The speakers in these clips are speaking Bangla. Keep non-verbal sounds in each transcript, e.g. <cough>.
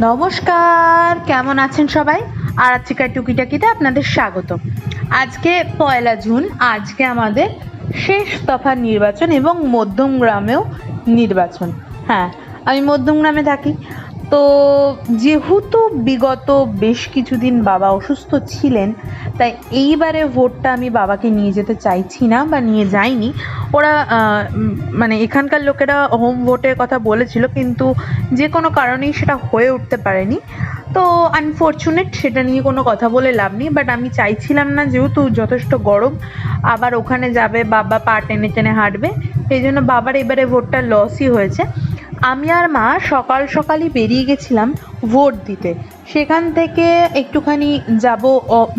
নমস্কার, কেমন আছেন সবাই? আর আজকের টুকিটাকিতে আপনাদের স্বাগত। আজকে পয়লা জুন, আজকে আমাদের শেষ দফা নির্বাচন এবং মধ্যমগ্রামেও নির্বাচন। হ্যাঁ আমি মধ্যমগ্রামে থাকি। তো যেহেতু বিগত বেশ কিছুদিন বাবা অসুস্থ ছিলেন, তাই এইবারে ভোটটা আমি বাবাকে নিয়ে যেতে চাইছি না বা নিয়ে যাইনি। ওরা মানে এখানকার লোকেরা হোম ভোটের কথা বলেছিল, কিন্তু যে কোনো কারণেই সেটা হয়ে উঠতে পারেনি। তো আনফর্চুনেট সেটা নিয়ে কোনো কথা বলে লাভ নেই বাট আমি চাইছিলাম না যেহেতু যথেষ্ট গরম, আবার ওখানে যাবে বাবা পা টেনে টেনে হাঁটবে, সেই জন্য বাবার এবারে ভোটটা লসই হয়েছে। আমি আর মা সকাল সকালই বেরিয়ে গেছিলাম ভোট দিতে। সেখান থেকে একটুখানি যাব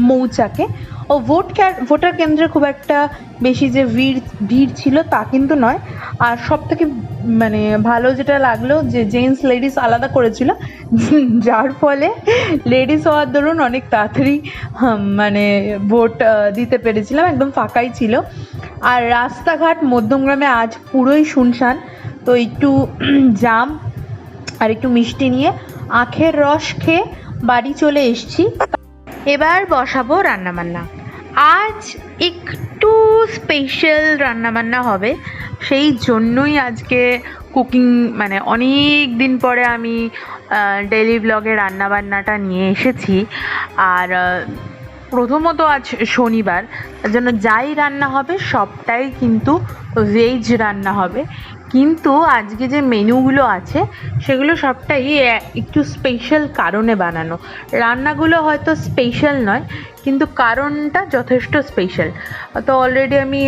মৌচাকে। ও ভোট ভোটার কেন্দ্রে খুব একটা বেশি যে ভিড় ভিড় ছিল তা কিন্তু নয়। আর সব থেকে মানে ভালো যেটা লাগল যে জেন্টস লেডিস আলাদা করেছিল। <laughs> যার ফলে লেডিস হওয়ার দরুন অনেক তাড়াতাড়ি মানে ভোট দিতে পেরেছিলাম। একদম ফাঁকাই ছিল। আর রাস্তাঘাট মধ্যমগ্রামে আজ পুরোই শুনশান। তো একটু জাম আর একটু মিষ্টি নিয়ে আখের রস খেয়ে বাড়ি চলে এসেছি। এবার বসাবো রান্নাবান্না। আজ একটু স্পেশাল রান্নাবান্না হবে। সেই জন্যই আজকে কুকিং মানে অনেক দিন পরে আমি ডেলি ব্লগে রান্নাবান্নাটা নিয়ে এসেছি। আর প্রথমত আজ শনিবার। তার জন্য যাই রান্না হবে, সবটাই কিন্তু ভেজ রান্না হবে। কিন্তু আজকে যে মেনুগুলো আছে, সেগুলো সবটাই একটু স্পেশাল কারণে বানানো। রান্নাগুলো হয়তো স্পেশাল নয়, কিন্তু কারণটা যথেষ্ট স্পেশাল তো অলরেডি আমি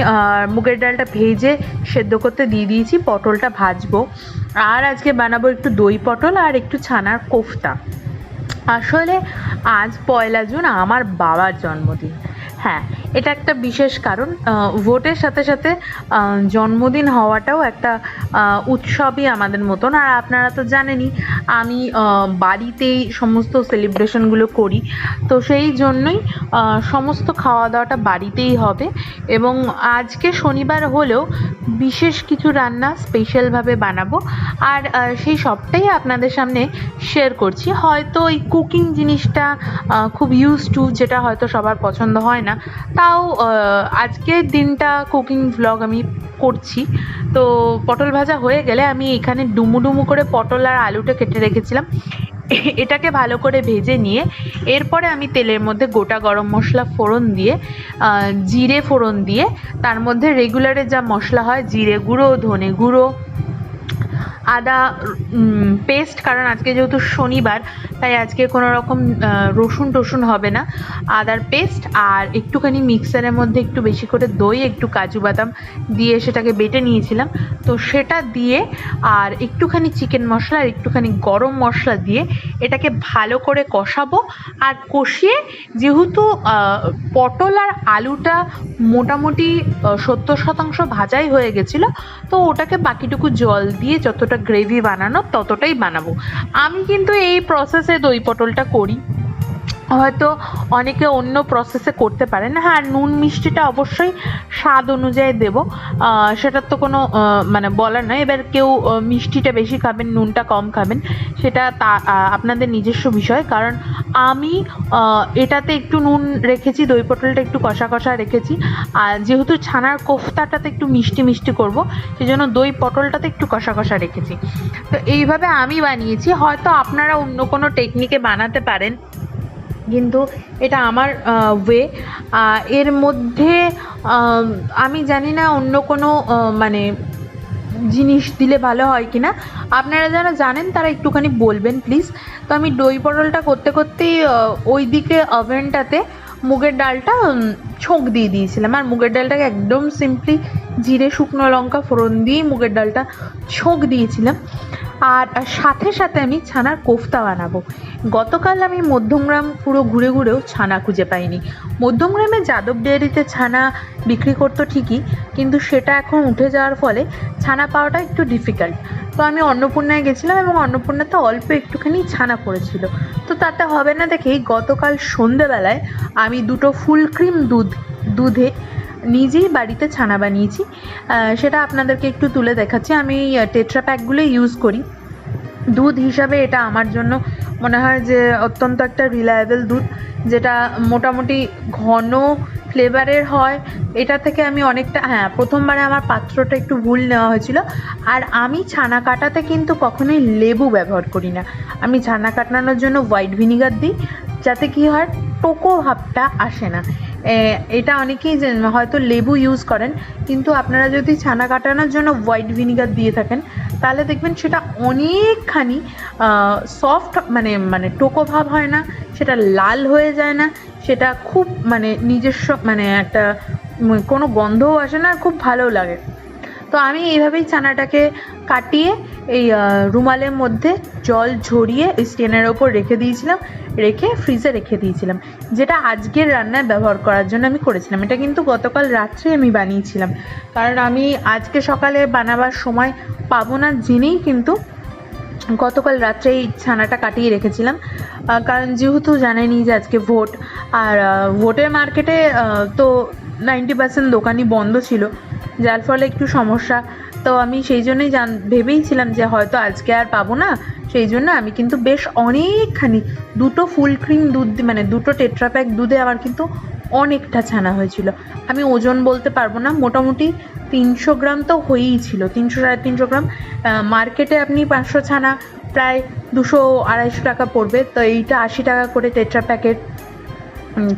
মুগের ডালটা ভেজে সেদ্ধ করতে দিয়ে দিয়েছি, পটলটা ভাজবো। আর আজকে বানাবো একটু দই পটল আর একটু ছানার কোফতা। আসলে আজ পয়লা জুন, আমার বাবার জন্মদিন। হ্যাঁ এটা একটা বিশেষ কারণ ভোটের সাথে সাথে জন্মদিন হওয়াটাও একটা উৎসবই আমাদের মতন। আর আপনারা তো জানেনই, আমি বাড়িতেই সমস্ত সেলিব্রেশনগুলো করি। তো সেই জন্যই সমস্ত খাওয়া দাওয়াটা বাড়িতেই হবে। এবং আজকে শনিবার হলেও বিশেষ কিছু রান্না স্পেশালভাবে বানাবো। আর সেই সবটাই আপনাদের সামনে শেয়ার করছি। হয়তো এই কুকিং জিনিসটা খুব ইউজ টু যেটা হয়তো সবার পছন্দ হয় না। তাও আজকের দিনটা কুকিং ভ্লগ আমি করছি। তো পটল ভাজা হয়ে গেলে আমি এখানে ডুমু ডুমু করে পটল আর আলুটা কেটে রেখেছিলাম। এটাকে ভালো করে ভেজে নিয়ে, এরপরে আমি তেলের মধ্যে গোটা গরম মশলা ফোড়ন দিয়ে জিরে ফোড়ন দিয়ে, তার মধ্যে রেগুলারের যা মশলা হয়, জিরে গুঁড়ো, ধনে গুঁড়ো, আদা পেস্ট কারণ আজকে যেহেতু শনিবার তাই আজকে কোনো রকম রসুন টসুন হবে না। আদার পেস্ট আর একটুখানি মিক্সারের মধ্যে একটু বেশি করে দই, একটু কাজু বাদাম দিয়ে সেটাকে বেটে নিয়েছিলাম। তো সেটা দিয়ে আর একটুখানি চিকেন মশলা আর একটুখানি গরম মশলা দিয়ে এটাকে ভালো করে কষাবো। আর কষিয়ে যেহেতু পটল আর আলুটা মোটামুটি সত্তর শতাংশ ভাজাই হয়ে গেছিল, তো ওটাকে বাকিটুকু জল দিয়ে যতটা গ্রেভি বানানো ততটাই বানাবো। আমি কিন্তু এই প্রসেসে দই পটলটা করি। হয়তো অনেকে অন্য প্রসেসে করতে পারেন হ্যাঁ নুন মিষ্টিটা অবশ্যই স্বাদ অনুযায়ী দেব। সেটার তো কোনো মানে বলার নয়। এবার কেউ মিষ্টিটা বেশি খাবেন, নুনটা কম খাবেন, সেটা তা আপনাদের নিজস্ব বিষয়। কারণ আমি এটাতে একটু নুন রেখেছি, দই পটলটা একটু কষা কষা রেখেছি। আর যেহেতু ছানার কোফতাটাতে একটু মিষ্টি মিষ্টি করব সেই জন্য দই পটলটাতে একটু কষা কষা রেখেছি। তো এইভাবে আমি বানিয়েছি। হয়তো আপনারা অন্য কোনো টেকনিকে বানাতে পারেন। কিন্তু এটা আমার ওয়ে এর মধ্যে আমি জানি না অন্য কোনো মানে জিনিস দিলে ভালো হয় কি না আপনারা যারা জানেন তারা একটুখানি বলবেন প্লিজ তো আমি দই পটলটা করতে করতেই ওই দিকে ওভেনটাতে মুগের ডালটা ছোঁক দিয়ে দিয়েছিলাম। আর মুগের ডালটাকে একদম সিম্পলি জিরে, শুকনো লঙ্কা, ফোড়ন দিয়েই মুগের ডালটা ছোঁক দিয়েছিলাম। আর সাথে সাথে আমি ছানার কোফতা বানাবো গতকাল আমি মধ্যমগ্রাম পুরো ঘুরে ঘুরেও ছানা খুঁজে পাইনি। মধ্যমগ্রামে যাদব ডেয়ারিতে ছানা বিক্রি করতো ঠিকই, কিন্তু সেটা এখন উঠে যাওয়ার ফলে ছানা পাওয়াটা একটু ডিফিকাল্ট তো আমি অন্নপূর্ণায় গেছিলাম এবং অন্নপূর্ণাতে অল্প একটুখানি ছানা পড়েছিল। তো তাতে হবে না দেখেই গতকাল সন্ধেবেলায় আমি দুটো ফুল ক্রিম দুধ, দুধে নিজেই বাড়িতে ছানা বানিয়েছি। সেটা আপনাদেরকে একটু তুলে দেখাচ্ছি। আমি টেট্রা প্যাকগুলো ইউজ করি। দুধ হিসাবে এটা আমার জন্য মনে হয় যে অত্যন্ত একটা রিলায়েবল দুধ, যেটা মোটামুটি ঘন ফ্লেভারের হয়। এটা থেকে আমি অনেকটা হ্যাঁ প্রথমবারে আমার পাত্রটা একটু ভুল নেওয়া হয়েছিল। আর আমি ছানা কাটাতে কিন্তু কখনোই লেবু ব্যবহার করি না। আমি ছানা কাটানোর জন্য হোয়াইট ভিনিগার দিই, যাতে কি হয়, টোকো ভাবটা আসে না। এটা অনেকেই হয়তো লেবু ইউজ করেন, কিন্তু আপনারা যদি ছানা কাটানোর জন্য হোয়াইট ভিনিগার দিয়ে থাকেন, তাহলে দেখবেন সেটা অনেকখানি সফট মানে মানে টোকো ভাব হয় না, সেটা লাল হয়ে যায় না, সেটা খুব মানে নিজস্ব মানে একটা কোনো গন্ধও আসে না আর খুব ভালো লাগে। তো আমি এইভাবেই ছানাটাকে কাটিয়ে এই রুমালের মধ্যে জল ঝরিয়ে স্টেনের ওপর রেখে দিয়েছিলাম, রেখে ফ্রিজে রেখে দিয়েছিলাম। যেটা আজকের রান্নায় ব্যবহার করার জন্য আমি করেছিলাম। এটা কিন্তু গতকাল রাত্রে আমি বানিয়েছিলাম। কারণ আমি আজকে সকালে বানাবার সময় পাবো না জেনেই কিন্তু গতকাল রাত্রে এই ছানাটা কাটিয়ে রেখেছিলাম। কারণ যেহেতু জানেনি যে আজকে ভোট, আর ভোটের মার্কেটে তো নাইনটি পার্সেন্ট দোকানই বন্ধ ছিল। যার ফলে একটু সমস্যা। তো আমি সেই জন্যই জান ভেবেইছিলাম যে হয়তো আজকে আর পাবো না। সেই জন্য আমি কিন্তু বেশ অনেকখানি দুটো ফুল ক্রিম দুধ মানে দুটো টেট্রাপ্যাক দুধে আমার কিন্তু অনেকটা ছানা হয়েছিল। আমি ওজন বলতে পারব না, মোটামুটি তিনশো গ্রাম তো হয়েই ছিল, তিনশো সাড়ে তিনশো গ্রাম। মার্কেটে আপনি পাঁচশো ছানা প্রায় দুশো আড়াইশো টাকা পড়বে, তো এইটা আশি টাকা করে টেট্রা প্যাকেট।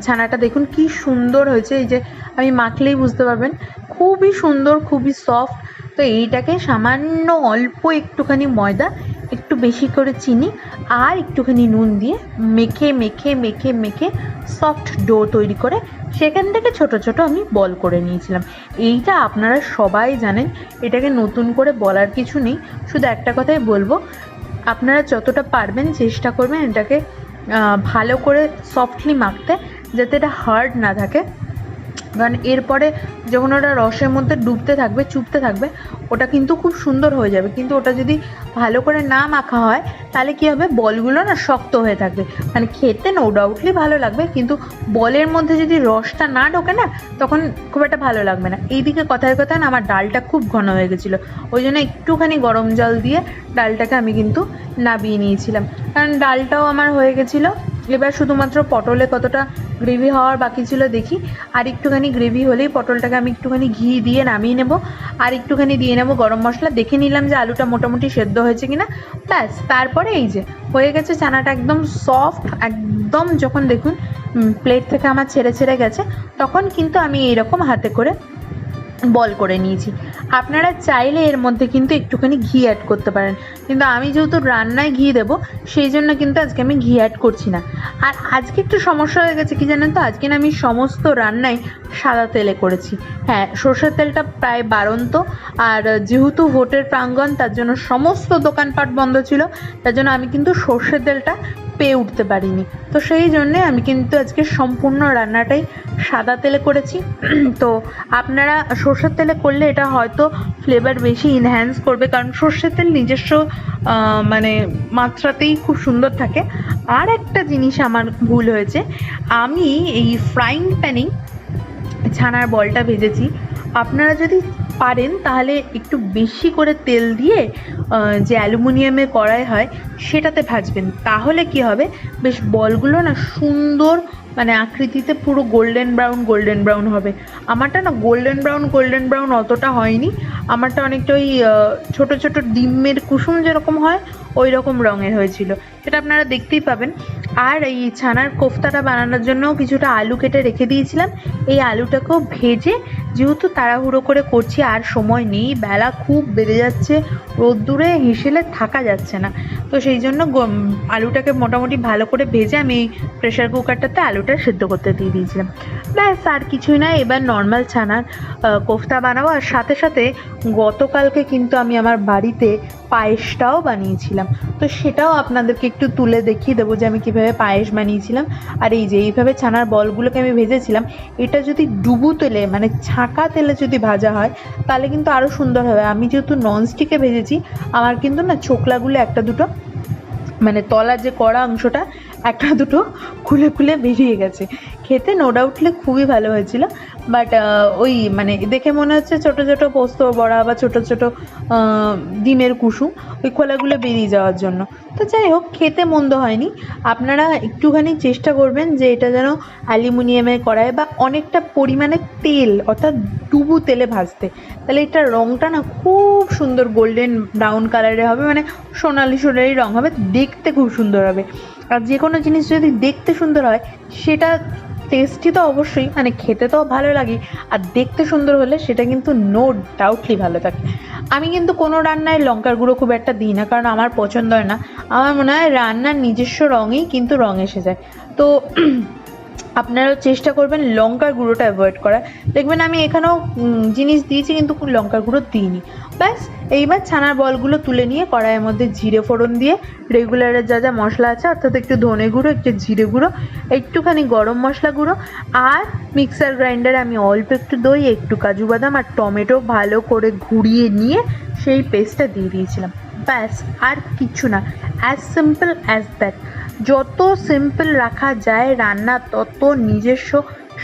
ছানাটা দেখুন কি সুন্দর হয়েছে, এই যে আমি মাখলেই বুঝতে পারবেন। খুবই সুন্দর, খুবই সফট তো এইটাকে সামান্য অল্প একটুখানি ময়দা, একটু বেশি করে চিনি আর একটুখানি নুন দিয়ে মেখে মেখে মেখে মেখে সফট ডো তৈরি করে সেখান থেকে ছোট ছোট আমি বল করে নিয়েছিলাম। এইটা আপনারা সবাই জানেন, এটাকে নতুন করে বলার কিছু নেই। শুধু একটা কথাই বলব, আপনারা যতটা পারবেন চেষ্টা করবেন এটাকে ভালো করে সফটলি মাখতে, যাতে এটা হার্ড না থাকে। কারণ এরপরে যখন ওটা রসের মধ্যে ডুবতে থাকবে, চুপতে থাকবে, ওটা কিন্তু খুব সুন্দর হয়ে যাবে। কিন্তু ওটা যদি ভালো করে না মাখা হয়, তাহলে কী হবে? বলগুলো না শক্ত হয়ে থাকবে। মানে খেতে নো ডাউটলি ভালো লাগবে, কিন্তু বলের মধ্যে যদি রসটা না ঢোকে না, তখন খুব একটা ভালো লাগবে না। এইদিকে কথায় কথায় না আমার ডালটা খুব ঘন হয়ে গেছিল। ওই জন্য একটুখানি গরম জল দিয়ে ডালটাকে আমি কিন্তু নাবিয়ে নিয়েছিলাম। কারণ ডালটাও আমার হয়ে গেছিল। এবার শুধুমাত্র পটলে কতটা গ্রেভি হওয়ার বাকি ছিল, দেখি। আর একটুখানি গ্রেভি হলেই পটলটাকে আমি একটুখানি ঘি দিয়ে নামিয়ে নেব। আর একটুখানি দিয়ে নেব গরম মশলা। দেখে নিলাম যে আলুটা মোটামুটি সেদ্ধ হয়েছে কিনা। ব্যাস, তারপরে এই যে, হয়ে গেছে চানাটা একদম সফট একদম যখন দেখুন প্লেট থেকে আমার ছেড়ে ছেড়ে গেছে, তখন কিন্তু আমি এইরকম হাতে করে বল করে নিয়েছি। আপনারা চাইলে এর মধ্যে কিন্তু একটুখানি ঘি অ্যাড করতে পারেন। কিন্তু আমি যেহেতু রান্নায় ঘি দেবো, সেই জন্য কিন্তু আজকে আমি ঘি অ্যাড করছি না। আর আজকে একটু সমস্যা হয়ে গেছে, কি জানেন তো? আজকে না আমি সমস্ত রান্নাই সাদা তেলে করেছি। হ্যাঁ সর্ষের তেলটা প্রায় বারন্ত আর যেহেতু ভোটের প্রাঙ্গণ, তার জন্য সমস্ত দোকানপাট বন্ধ ছিল। তার জন্য আমি কিন্তু সর্ষের তেলটা পেয়ে উঠতে পারিনি। তো সেই জন্যে আমি কিন্তু আজকে সম্পূর্ণ রান্নাটাই সাদা তেলে করেছি। <clears throat> তো আপনারা সর্ষের তেলে করলে এটা হয়তো ফ্লেভার বেশি ইনহ্যান্স করবে, কারণ সর্ষের তেল নিজস্ব মানে মাত্রাতেই খুব সুন্দর থাকে। আর একটা জিনিস আমার ভুল হয়েছে, আমি এই ফ্রাইং প্যানেই ছানার বলটা ভেজেছি। আপনারা যদি পারেন, তাহলে একটু বেশি করে তেল দিয়ে যে অ্যালুমিনিয়ামের কড়াই হয়, সেটাতে ভাজবেন। তাহলে কি হবে? বেশ বলগুলো না সুন্দর মানে আকৃতিতে পুরো গোল্ডেন ব্রাউন গোল্ডেন ব্রাউন হবে। আমারটা না গোল্ডেন ব্রাউন গোল্ডেন ব্রাউন অতটা হয়নি। আমারটা অনেকটা ওই ছোটো ছোটো ডিমের কুসুম যেরকম হয় ওই রকম রঙের হয়েছিল। সেটা আপনারা দেখতেই পাবেন। আর এই ছানার কোফতাটা বানানোর জন্য কিছুটা আলু কেটে রেখে দিয়েছিলাম। এই আলুটাকেও ভেজে যেহেতু তাড়াহুড়ো করে করছি, আর সময় নেই, বেলা খুব বেড়ে যাচ্ছে, রোদ্দুরে হেসেলে থাকা যাচ্ছে না। তো সেই জন্য আলুটাকে মোটামুটি ভালো করে ভেজে আমি প্রেশার কুকারটাতে আলুটা সেদ্ধ করতে দিয়ে দিয়েছিলাম। ব্যাস, আর কিছুই না, এবার নর্মাল ছানার কোফতা বানাবো। আর সাথে সাথে গতকালকে কিন্তু আমি আমার বাড়িতে পায়েসটাও বানিয়েছিলাম। তো সেটাও আপনাদেরকে একটু তুলে দেখিয়ে দেবো যে আমি কীভাবে পায়েস বানিয়েছিলাম। আর এই যে এইভাবে ছানার বলগুলোকে আমি ভেজেছিলাম, এটা যদি ডুবু তেলে মানে ছাঁকা তেলে যদি ভাজা হয়, তাহলে কিন্তু আরও সুন্দর হবে। আমি যেহেতু ননস্টিকে ভেজেছি, আমার কিন্তু না ছোকলাগুলো একটা দুটো মানে তলার যে কড়া অংশটা একটা দুটো খুলে খুলে বেরিয়ে গেছে। খেতে নো ডাউটলি খুবই ভালো হয়েছিল। বাট ওই মানে দেখে মনে হচ্ছে ছোট ছোট পোস্ত বড়া বা ছোট ছোট ডিমের কুসুম, ওই খোলাগুলো বেরিয়ে যাওয়ার জন্য। তো যাই হোক, খেতে মন্দ হয়নি। আপনারা একটুখানি চেষ্টা করবেন যে এটা যেন অ্যালুমিনিয়ামের কড়াই বা অনেকটা পরিমাণে তেল, অর্থাৎ ডুবু তেলে ভাজতে। তাহলে এটার রঙটা না খুব সুন্দর গোল্ডেন ব্রাউন কালারের হবে মানে সোনালি সোনালি রঙ হবে, দেখতে খুব সুন্দর হবে। আর যে কোনো জিনিস যদি দেখতে সুন্দর হয়, সেটা টেস্টি তো অবশ্যই মানে খেতে তো ভালো লাগে, আর দেখতে সুন্দর হলে সেটা কিন্তু নো ডাউটলি ভালো থাকে। আমি কিন্তু কোনো রান্নায় লঙ্কার গুঁড়ো খুব একটা দিই না, কারণ আমার পছন্দ হয় না। আমার মনে হয় রান্নার নিজস্ব রঙেই কিন্তু রঙ এসে যায়। তো আপনারাও চেষ্টা করবেন লঙ্কার গুঁড়োটা অ্যাভয়েড করার। দেখবেন আমি এখানেও জিনিস দিয়েছি কিন্তু লঙ্কার গুঁড়ো দিইনি। ব্যাস, এইবার ছানার বলগুলো তুলে নিয়ে কড়াইয়ের মধ্যে জিরে ফোড়ন দিয়ে রেগুলারের যা যা মশলা আছে, অর্থাৎ একটু ধনে গুঁড়ো, একটু জিরে গুঁড়ো, একটুখানি গরম মশলা গুঁড়ো, আর মিক্সার গ্রাইন্ডারে আমি অল্প একটু দই, একটু কাজু বাদাম আর টমেটো ভালো করে ঘুরিয়ে নিয়ে সেই পেস্টটা দিয়ে দিয়েছিলাম। ব্যাস, আর কিচ্ছু না অ্যাজ সিম্পল অ্যাজ দ্যাট যত সিম্পল রাখা যায় রান্না, তত নিজস্ব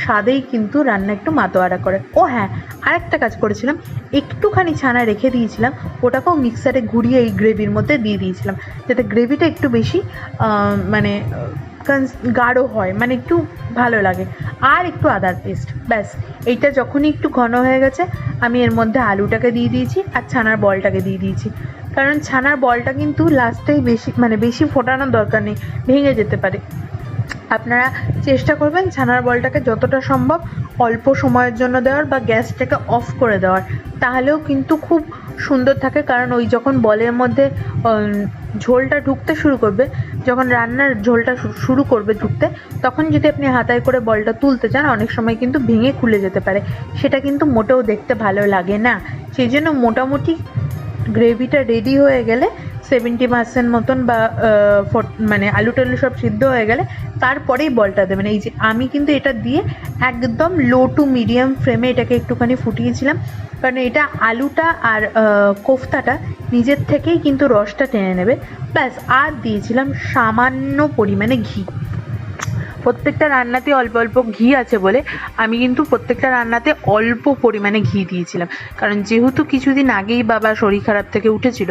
স্বাদেই কিন্তু রান্না একটু মাতোয়ারা করে। ও হ্যাঁ আরেকটা কাজ করেছিলাম, একটুখানি ছানা রেখে দিয়েছিলাম, ওটাকেও মিক্সারে ঘুরিয়ে এই গ্রেভির মধ্যে দিয়ে দিয়েছিলাম, যাতে গ্রেভিটা একটু বেশি মানে গাঢ় হয় মানে একটু ভালো লাগে, আর একটু আদার পেস্ট ব্যাস। এইটা যখনই একটু ঘন হয়ে গেছে, আমি এর মধ্যে আলুটাকে দিয়ে দিয়েছি, আর ছানার বলটাকে দিয়ে দিয়েছি। কারণ ছানার বলটা কিন্তু লাস্টেই বেশি মানে বেশি ফোটানোর দরকার নেই, ভেঙে যেতে পারে। আপনারা চেষ্টা করবেন ছানার বলটাকে যতটা সম্ভব অল্প সময়ের জন্য দেওয়ার বা গ্যাসটাকে অফ করে দেওয়ার। তাহলেও কিন্তু খুব সুন্দর থাকে, কারণ ওই যখন বলের মধ্যে ঝোলটা ঢুকতে শুরু করবে, যখন রান্নার ঝোলটা শুরু করবে ঢুকতে, তখন যদি আপনি হাতায় করে বলটা তুলতে চান, অনেক সময় কিন্তু ভেঙে খুলে যেতে পারে। সেটা কিন্তু মোটেও দেখতে ভালো লাগে না। সেই জন্য মোটামুটি গ্রেভিটা রেডি হয়ে গেলে সেভেন্টি পার্সেন্ট মতন বা মানে আলু টালু সব সিদ্ধ হয়ে গেলে তারপরেই বলটা দেবেন। এই যে আমি কিন্তু এটা দিয়ে একদম লো টু মিডিয়াম ফ্লেমে এটাকে একটুখানি ফুটিয়েছিলাম। কারণ এটা আলুটা আর কোফতাটা নিজের থেকেই কিন্তু রসটা টেনে নেবে। ব্যাস, আর দিয়েছিলাম সামান্য পরিমাণে ঘি। প্রত্যেকটা রান্নাতে অল্প অল্প ঘি আছে বলে আমি কিন্তু প্রত্যেকটা রান্নাতে অল্প পরিমাণে ঘি দিয়েছিলাম। কারণ যেহেতু কিছুদিন আগেই বাবা শরীর খারাপ থেকে উঠেছিল,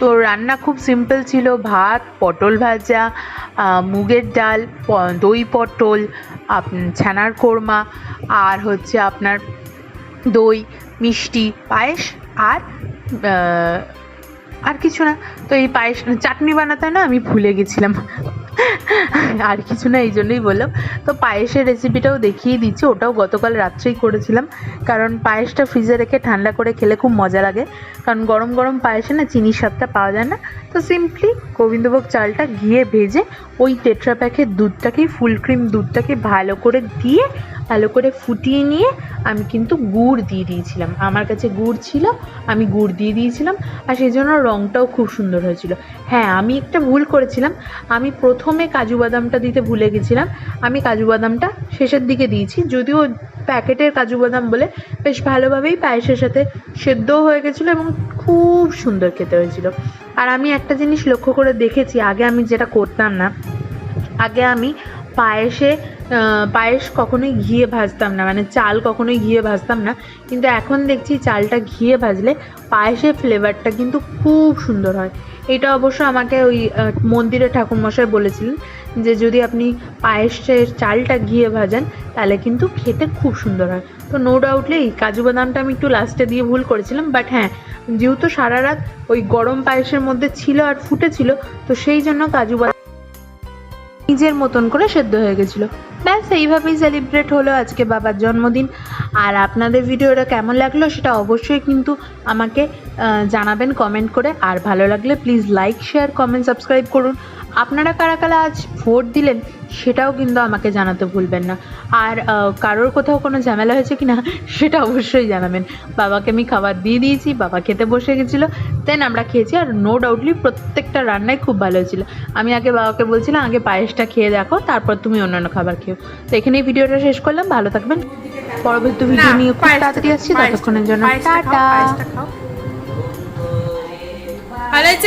তো রান্না খুব সিম্পল ছিল। ভাত, পটল ভাজা মুগের ডাল দই পটল ছানার কোরমা, আর হচ্ছে আপনার দই, মিষ্টি, পায়েস, আর আর কিছু না। তো এই পায়েস, চাটনি বানাতে না আমি ভুলে গেছিলাম। আর কিছু না, এই জন্যই বললাম। তো পায়েসের রেসিপিটাও দেখিয়ে দিচ্ছি, ওটাও গতকাল রাত্রেই করেছিলাম। কারণ পায়েসটা ফ্রিজে রেখে ঠান্ডা করে খেলে খুব মজা লাগে। কারণ গরম গরম পায়েসে না চিনির স্বাদটা পাওয়া যায় না। তো সিম্পলি গোবিন্দভোগ চালটা ঘিয়ে ভেজে ওই টেট্রা প্যাকের দুধটাকেই ফুল ক্রিম দুধটাকে ভালো করে দিয়ে ভালো করে ফুটিয়ে নিয়ে আমি কিন্তু গুড় দিয়ে দিয়েছিলাম। আমার কাছে গুড় ছিল, আমি গুড় দিয়ে দিয়েছিলাম আর সেই জন্য রঙটাও খুব সুন্দর হয়েছিল। হ্যাঁ আমি একটা ভুল করেছিলাম। আমি প্রথমে কাজু বাদামটা দিতে ভুলে গেছিলাম। আমি কাজু বাদামটা শেষের দিকে দিয়েছি। যদিও প্যাকেটের কাজু বাদাম বলে বেশ ভালোভাবেই পায়েসের সাথে সেদ্ধও হয়ে গেছিল এবং খুব সুন্দর খেতে হয়েছিল। আর আমি একটা জিনিস লক্ষ্য করে দেখেছি, আগে আমি যেটা করতাম না, আগে আমি পায়েসে পায়েস কখনোই ঘিয়ে ভাজতাম না মানে চাল কখনোই ঘিয়ে ভাজতাম না, কিন্তু এখন দেখছি চালটা ঘিয়ে ভাজলে পায়েসের ফ্লেভারটা কিন্তু খুব সুন্দর হয়। এটা অবশ্য আমাকে ওই মন্দিরে ঠাকুরমশাই বলেছিলেন যে যদি আপনি পায়েসের চালটা ঘিয়ে ভাজান, তাহলে কিন্তু খেতে খুব সুন্দর হয়। তো নো ডাউটলি এই কাজু বাদামটা আমি একটু লাস্টে দিয়ে ভুল করেছিলাম বাট হ্যাঁ যেহেতু সারা রাত ওই গরম পায়েসের মধ্যে ছিল আর ফুটেছিল, তো সেই জন্য কাজু বাদাম নিজের মতন করে সেদ্ধ হয়ে গেছিল। ব্যাস, এইভাবেই সেলিব্রেট হলো আজকে বাবার জন্মদিন। আর আপনাদের ভিডিওটা কেমন লাগল সেটা অবশ্যই কিন্তু আমাকে জানাবেন কমেন্ট করে। আর ভালো লাগলে please like share comment subscribe করুন। আপনারা কারা কারা আজ ভোট দিলেন সেটাও কিন্তু আমাকে জানাতে ভুলবেন না। আর কারোর কোথাও কোনো ঝামেলা হয়েছে কি না সেটা অবশ্যই জানাবেন। বাবাকে আমি খাবার দিয়ে দিয়েছি বাবা খেতে বসে গেছিল দেন আমরা খেয়েছি আর নো ডাউটলি প্রত্যেকটা রান্নাই খুব ভালো হয়েছিল। আমি আগে বাবাকে বলছিলাম আগে পায়েসটা খেয়ে দেখো তারপর তুমি অন্যান্য খাবার খেও। তো এখানেই ভিডিওটা শেষ করলাম ভালো থাকবেন। পরবর্তী ভিডিও নিয়ে খুব তাড়াতাড়ি আসছি ততক্ষণের জন্য টাটা। ভালো হয়েছে?